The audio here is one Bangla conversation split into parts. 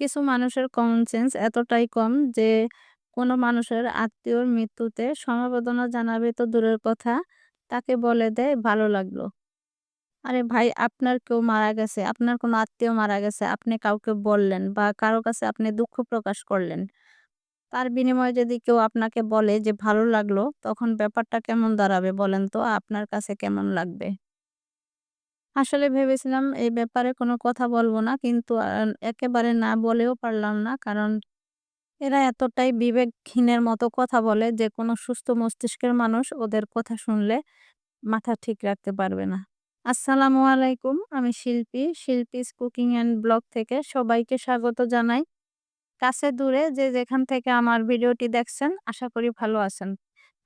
কিছু মানুষের কমন সেন্স এতটাই কম যে, কোনো মানুষের আত্মীয়র মৃত্যুতে সমবেদনা জানাবে তো দূরের কথা, তাকে বলে দেয়, ভালো লাগল। আরে ভাই, আপনার কেউ মারা গেছে, আপনার কোনো আত্মীয় মারা গেছে, আপনি কাউকে বললেন বা কারও কাছে আপনি দুঃখ প্রকাশ করলেন। তার বিনিময়ে যদি কেউ আপনাকে বলে যে, ভালো লাগল, তখন ব্যাপারটা কেমন দাঁড়াবে বলেন তো? আপনার কাছে কেমন লাগবে? আসলে ভেবেছিলাম এই ব্যাপারে কোনো কথা বলব না। কিন্তু একেবারে না বলেও পারলাম না। কারণ এরা এতটাই বিবেকহীনের মতো কথা বলে যে, কোনো সুস্থ মস্তিষ্কের মানুষ ওদের কথা শুনলে মাথা ঠিক রাখতে পারবে না। আসসালামু আলাইকুম, আমি শিল্পী। শিল্পীস কুকিং অ্যান্ড ব্লগ থেকে সবাইকে স্বাগত জানাই। কাছে দূরে যে, যেখান থেকে আমার ভিডিওটি দেখছেন, আশা করি ভালো আছেন।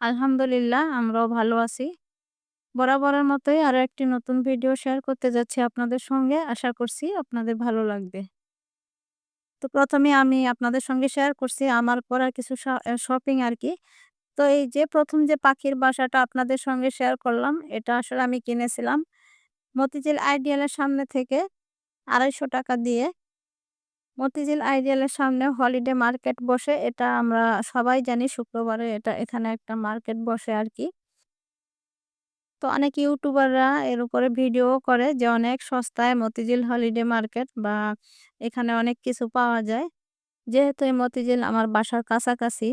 আলহামদুলিল্লাহ, আমরাও ভালো আছি। বরাবরের মতোই আরও একটি নতুন ভিডিও শেয়ার করতে যাচ্ছি আপনাদের সঙ্গে। আশা করছি আপনাদের ভালো লাগবে। তো প্রথমে আমি আপনাদের সঙ্গে শেয়ার করছি আমার করা কিছু শপিং আর কি তো এই যে প্রথম যে পাখির বাসাটা আপনাদের সঙ্গে শেয়ার করলাম, এটা আসলে আমি কিনেছিলাম মতিঝিল আইডিয়ালের সামনে থেকে আড়াইশো টাকা দিয়ে। মতিঝিল আইডিয়ালের সামনে হলিডে মার্কেট বসে, এটা আমরা সবাই জানি শুক্রবারে এটা এখানে একটা মার্কেট বসে আর কি তো অনেক ইউটিউবাররা এর উপরে ভিডিও করে যে অনেক সস্তায় মতিঝিল হলিডে মার্কেট বা এখানে অনেক কিছু পাওয়া যায়। যেহেতু এই মতিঝিল আমার বাসার কাছাকাছি,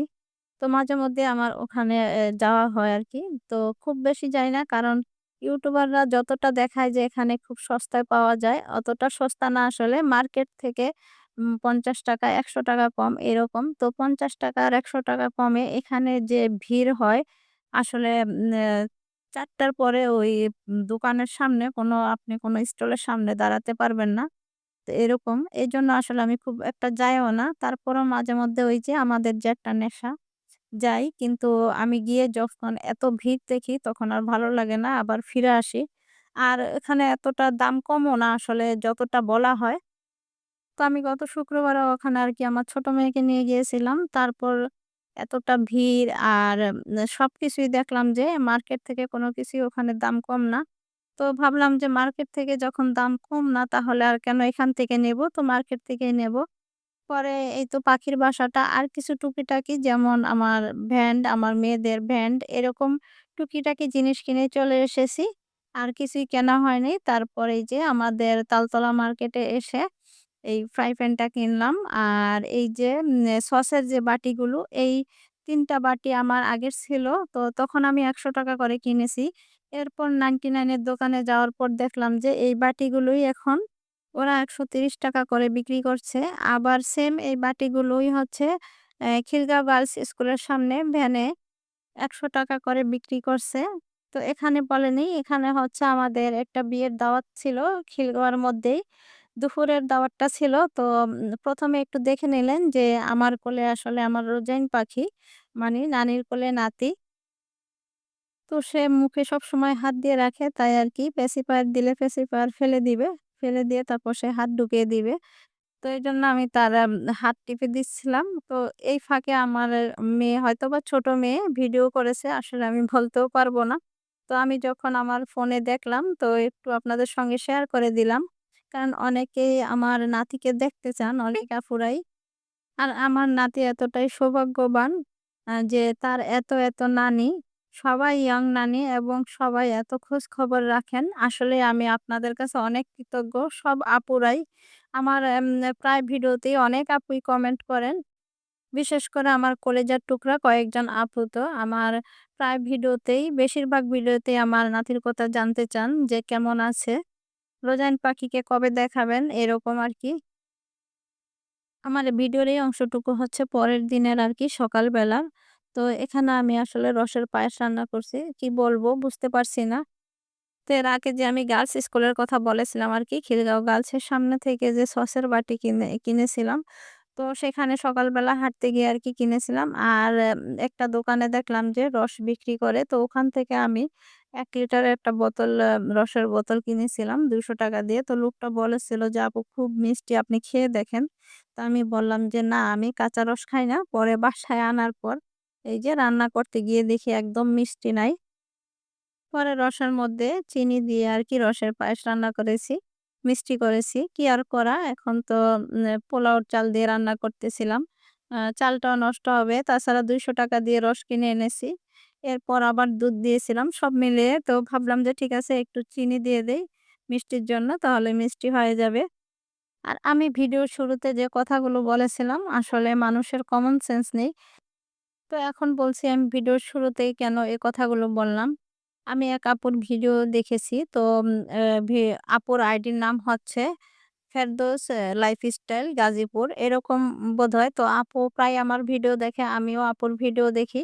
তো মাঝে মধ্যে আমার ওখানে যাওয়া হয় আর কি তো খুব বেশি যাই না কারণ ইউটিউবাররা যতটা দেখায় যে এখানে খুব সস্তায় পাওয়া যায়, অতটা সস্তা না আসলে মার্কেট থেকে পঞ্চাশ টাকা, একশো টাকা কম এরকম। তো পঞ্চাশ টাকা আর একশো টাকা কমে এখানে যে ভিড় হয়, আসলে চারটার পরে ওই দোকানের সামনে কোনো, আপনি কোনো স্টলের সামনে দাঁড়াতে পারবেন না। তো এরকম। এই জন্য আসলে আমি খুব একটা যাইও না। তারপরও মাঝে মধ্যে ওই যে আমাদের যে একটা নেশা যাই। কিন্তু আমি গিয়ে যখন এত ভিড় দেখি তখন আর ভালো লাগে না, আবার ফিরে আসি। আর এখানে এতটা দাম কমও না আসলে যতটা বলা হয়। তো আমি গত শুক্রবারে ওখানে আর কি আমার ছোট মেয়েকে নিয়ে গিয়েছিলাম। তারপর এতটা ভিড় আর উম, সবকিছুই দেখলাম যে মার্কেট থেকে কোনো কিছুই ওখানে দাম কম না। তো ভাবলাম যে মার্কেট থেকে যখন দাম কম না তাহলে আর কেন এখান থেকে নেব? তো মার্কেট থেকেই নেব। পরে এই তো পাখির বাসাটা আর কিছু টুকিটাকি যেমন আমার ভ্যান্ড, আমার মেয়েদের ভ্যান্ড এরকম টুকিটাকি জিনিস কিনে চলে এসেছি। আর কিছুই কেনা হয়নি। তারপরে যে আমাদের তালতলা মার্কেটে এসে এই ফ্রাই প্যানটা কিনলাম আর এই যে সসের যে বাটিগুলো এই তিনটা বাটি আমার আগের ছিল তো তখন আমি একশো টাকা করে কিনেছি এরপর নাইনটি নাইনের দোকানে যাওয়ার পর দেখলাম যে এই বাটিগুলোই এখন ওরা ৳১৩০ করে বিক্রি করছে। আবার সেম এই বাটিগুলোই হচ্ছে অ্যা খিলগাঁও গার্লস স্কুলের সামনে ভ্যানে ৳১০০ করে বিক্রি করছে। তো এখানে বলেনি, এখানে হচ্ছে আমাদের একটা বিয়ের দাওয়াত ছিল খিলগাঁওয়ের মধ্যেই। দুপুরের দাওয়াতটা ছিল। তো প্রথমে একটু দেখে নিলেন যে আমার কোলে আসলে আমার রোজাইন পাখি, মানে নানির কোলে নাতি। তো সে মুখে সবসময় হাত দিয়ে রাখে তাই আরকি পেসিফায়ার দিলে পেসিফায়ার ফেলে দিবে। ফেলে দিয়ে তারপর সে হাত ঢুকিয়ে দিবে। তো এই জন্য আমি তার হাত টিপে দিচ্ছিলাম। তো এই ফাঁকে আমার মেয়ে হয়তো বা ছোট মেয়ে ভিডিও করেছে। আসলে আমি বলতেও পারব না। তো আমি যখন আমার ফোনে দেখলাম তো একটু আপনাদের সঙ্গে শেয়ার করে দিলাম। কারণ অনেকেই আমার নাতিকে দেখতে চান, অনেক আপুরাই। আর আমার নাতি এতটাই সৌভাগ্যবান আ যে তার এত, এত নানি, সবাই ইয়ং নানি এবং সবাই এত খোঁজ খবর রাখেন। আসলে আমি আপনাদের কাছে অনেক কৃতজ্ঞ। সব আপুরাই আমার এম প্রায় ভিডিওতেই অনেক আপুই কমেন্ট করেন। বিশেষ করে আমার কলেজার টুকরা কয়েকজন আপু তো আমার প্রায় ভিডিওতেই বেশিরভাগ ভিডিওতেই আমার নাতির কথা জানতে চান যে কেমন আছে? রোজাইন পাখিকে কবে দেখাবেন? এরকম আর কি আমার ভিডিওর এই অংশটুকু হচ্ছে পরের দিনের আরকি সকালবেলার। তো এখানে আমি আসলে রসের পায়েস রান্না করছি। কি বলব, বুঝতে পারছি না। তো এর আগে যে আমি গার্লস স্কুলের কথা বলেছিলাম আর কি, খিলগাঁও গার্লসের সামনে থেকে যে সসের বাটি কিনে, কিনেছিলাম। তো সেখানে সকালবেলা হাঁটতে গিয়ে আর কি কিনেছিলাম। আর একটা দোকানে দেখলাম যে রস বিক্রি করে। তো ওখান থেকে আমি ১ লিটারের একটা বোতল রসের বোতল কিনেছিলাম ৳২০০ দিয়ে। তো লোকটা বলেছিল যে, "আপু খুব মিষ্টি আপনি খেয়ে দেখেন।" তো আমি বললাম যে, "না আমি কাঁচা রস খাই না।" পরে বাসায় আনার পর এই যে রান্না করতে গিয়ে দেখি একদম মিষ্টি নাই। পরে রসের মধ্যে চিনি দিয়ে আর কি রসের পায়েস রান্না করেছি। মিষ্টি করেছি। কি আর করা? এখন তো পোলাওর চাল দিয়ে রান্না করতেছিলাম। চালটাও নষ্ট হবে। তাছাড়া ৳২০০ দিয়ে রস কিনে এনেছি। এরপর আবার দুধ দিয়েছিলাম। সব মিলিয়ে তো ভাবলাম যে ঠিক আছে একটু চিনি দিয়ে দেই মিষ্টির জন্য তাহলে মিষ্টি হয়ে যাবে। আর আমি ভিডিওর শুরুতে যে কথাগুলো বলেছিলাম আসলে মানুষের কমন সেন্স নেই। তো এখন বলছি আমি ভিডিওর শুরুতেই কেন এ কথাগুলো বললাম। আমি এক আপুর ভিডিও দেখেছি। তো আপুর আইডির নাম হচ্ছে ফেরদৌস লাইফস্টাইল গাজীপুর এরকম বোধ হয় তো আপু প্রায় আমার ভিডিও দেখে, আমিও আপুর ভিডিও দেখি।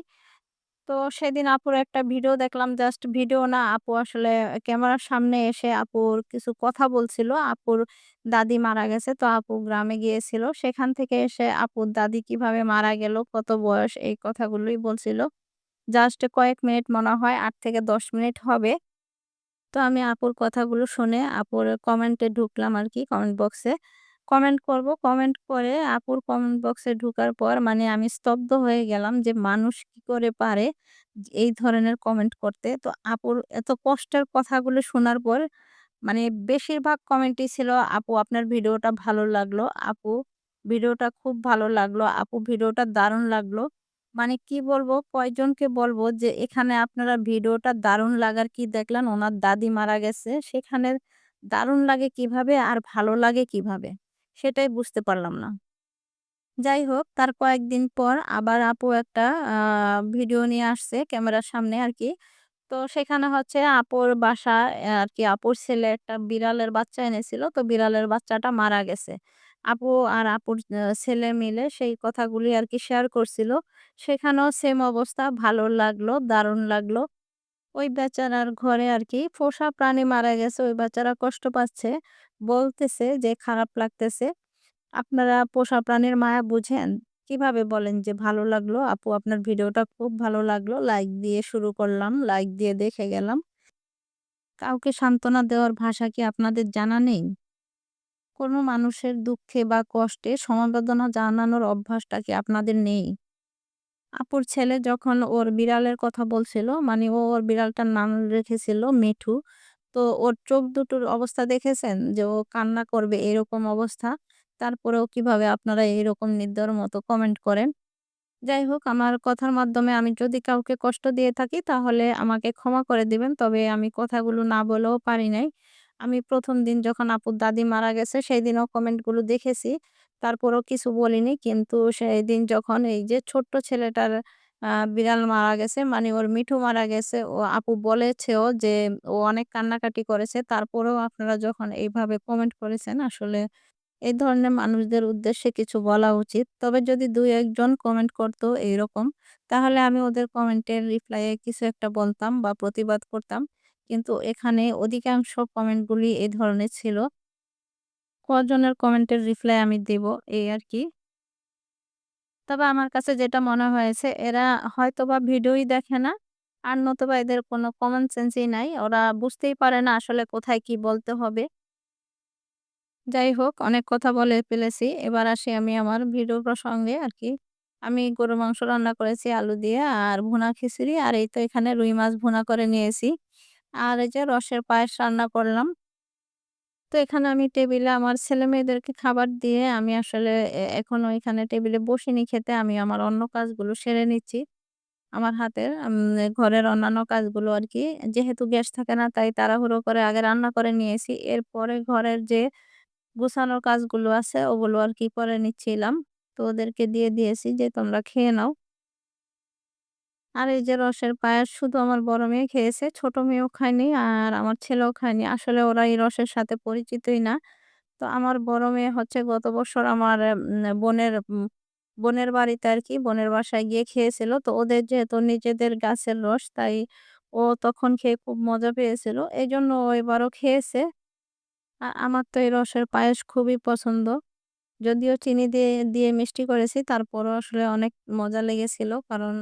তো সেদিন আপুর একটা ভিডিও দেখলাম জাস্ট ভিডিও না আপু আসলে ক্যামেরার সামনে এসে আপুর কিছু কথা বলছিল। আপুর দাদি মারা গেছে। তো আপু গ্রামে গিয়েছিল। সেখান থেকে এসে আপুর দাদি কীভাবে মারা গেল, কত বয়স এই কথাগুলোই বলছিল। জাস্ট কয়েক মিনিট মনে হয় আট থেকে ১০ মিনিট হবে। তো আমি আপুর কথাগুলো শুনে আপুর কমেন্টে ঢুকলাম আর কি কমেন্ট বক্সে। কমেন্ট করব। কমেন্ট করে আপুর কমেন্ট বক্সে ঢুকার পর মানে আমি স্তব্ধ হয়ে গেলাম যে মানুষ কি করে পারে এই ধরনের কমেন্ট করতে। তো আপুর এত কষ্টের কথাগুলো শোনার পর মানে বেশিরভাগ কমেন্টই ছিল, "আপু আপনার ভিডিওটা ভালো লাগল। আপু ভিডিওটা খুব ভালো লাগল। আপু ভিডিওটা দারুণ লাগল।" মানে কি বলব, কয়জনকে বলব যে এখানে আপনারা ভিডিওটা দারুণ লাগার কি দেখলেন? ওনার দাদি মারা গেছে। সেখানে দারুণ লাগে কীভাবে আর ভালো লাগে কীভাবে? সেটাই বুঝতে পারলাম না। যাই হোক তার কয়েকদিন পর আবার আপু একটা ভিডিও নিয়ে আসছে ক্যামেরার সামনে আর কি তো সেখানে হচ্ছে আপুর বাসা আর কি আপুর ছেলে একটা বিড়ালের বাচ্চা এনেছিল। তো বিড়ালের বাচ্চাটা মারা গেছে। আপু আর আপুর ছেলে মিলে সেই কথাগুলি আর কি শেয়ার করছিল। সেখানেও সেম অবস্থা ভালো লাগল, দারুণ লাগল। ওই বেচারার ঘরে আর কি পোষা প্রাণী মারা গেছে। ওই বেচারা কষ্ট পাচ্ছে। বলতেছে যে, খারাপ লাগতেছে। আপনারা পোষা প্রাণীর মায়া বুঝেন? কীভাবে বলেন যে, ভালো লাগল? আপু, আপনার ভিডিওটা খুব ভালো লাগল। লাইক দিয়ে শুরু করলাম। লাইক দিয়ে দেখে গেলাম। কাউকে সান্ত্বনা দেওয়ার ভাষা কি আপনাদের জানা নেই? কোনো মানুষের দুঃখে বা কষ্টে সমবেদনা জানানোর অভ্যাসটা কি আপনাদের নেই? আপুর ছেলে যখন ওর বিড়ালের কথা বলছিল, মানে ও ওর বিড়ালটার নাম রেখেছিল মিঠু। তো ওর চোখ দুটোর অবস্থা দেখেছেন? যে ও কান্না করবে এরকম অবস্থা। তারপরেও কীভাবে আপনারা এরকম নির্দয়ের মতো কমেন্ট করেন। যাই হোক আমার কথার মাধ্যমে আমি যদি কাউকে কষ্ট দিয়ে থাকি তাহলে আমাকে ক্ষমা করে দিবেন। তবে আমি কথাগুলো না বলেও পারি নাই। আমি প্রথম দিন যখন আপুর দাদি মারা গেছে সেই দিনও কমেন্টগুলো দেখেছি। তারপরেও কিছু বলিনি। কিন্তু সেই দিন যখন এই যে ছোট্ট ছেলেটার বিড়াল মারা গেছে মানে ওর মিঠু মারা গেছে ও আপু বলেছেও যে ও অনেক কান্নাকাটি করেছে। তারপরেও আপনারা যখন এইভাবে কমেন্ট করেছেন আসলে এই ধরনের মানুষদের উদ্দেশ্যে কিছু বলা উচিত। তবে যদি দুই একজন কমেন্ট করতো এইরকম, তাহলে আমি ওদের কমেন্টের রিপ্লাই এ কিছু একটা বলতাম বা প্রতিবাদ করতাম। কিন্তু এখানে অধিকাংশ কমেন্টগুলি এই ধরনের ছিল। কজনের কমেন্টের রিপ্লাই আমি দিব, এই আর কি তবে আমার কাছে যেটা মনে হয়েছে, এরা হয়তোবা ভিডিওই দেখে না। আর নতুবা এদের কোনো কমন সেন্সই নাই। ওরা বুঝতেই পারে না আসলে কোথায় কি বলতে হবে। যাই হোক, অনেক কথা বলে ফেলেছি। এবার আসি আমি আমার ভিডিও প্রসঙ্গে আর কি আমি গরুর মাংস রান্না করেছি, আলু দিয়ে আর ভুনা খিচুড়ি, আর এই তো এখানে রুই মাছ ভুনা করে নিয়েছি। আর এই যে রসের পায়েস রান্না করলাম। তো এখানে আমি টেবিলে আমার ছেলে মেয়েদেরকে খাবার দিয়ে আমি আসলে এখনও এখানে টেবিলে বসিনি খেতে। আমি আমার অন্য কাজগুলো সেরে নিচ্ছি। আমার হাতের ঘরের অন্যান্য কাজগুলো আর কি যেহেতু গ্যাস থাকে না, তাই তাড়াহুড়ো করে আগে রান্না করে নিয়েছি। এরপরে ঘরের যে গুছানোর কাজগুলো আছে, ওগুলো আর কি করে নিচ্ছিলাম। তো ওদেরকে দিয়ে দিয়েছি যে তোমরা খেয়ে নাও। আর এই যে রসের পায়েস শুধু আমার বড় মেয়ে খেয়েছে। ছোট মেয়েও খায়নি আর আমার ছেলেও খায়নি। আসলে ওরা এই রসের সাথে পরিচিতই না। তো আমার বড় মেয়ে হচ্ছে গত বছর আমার বোনের বোনের বাড়িতে আর কি, বোনের বাসায় গিয়ে খেয়েছিল। তো ওদের যেহেতু নিজেদের গাছের রস, তাই ও তখন খেয়ে খুব মজা পেয়েছিল। এজন্য ও এবারও খেয়েছে। আ, আমার তো এই রসের পায়েস খুবই পছন্দ। যদিও চিনি দিয়ে দিয়ে মিষ্টি করেছি, তারপরও আসলে অনেক মজা লেগেছিল। কারণ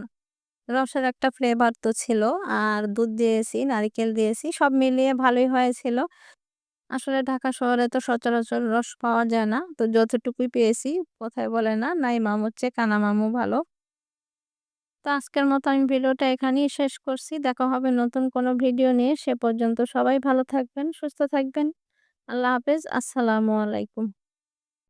রসের একটা ফ্লেভার তো ছিল। আর দুধ দিয়েছি, নারিকেল দিয়েছি। সব মিলিয়ে ভালোই হয়েছিল। আসলে ঢাকা শহরে তো সচরাচর রস পাওয়া যায় না। তো যতটুকুই পেয়েছি কথায় বলে না, নাই মামুর হচ্ছে কানা মামু ভালো। তো আজকের মতো আমি ভিডিওটা এখানেই শেষ করছি। দেখা হবে নতুন কোনো ভিডিও নিয়ে। সে পর্যন্ত সবাই ভালো থাকবেন, সুস্থ থাকবেন। আল্লাহ হাফেজ। আসসালামু আলাইকুম।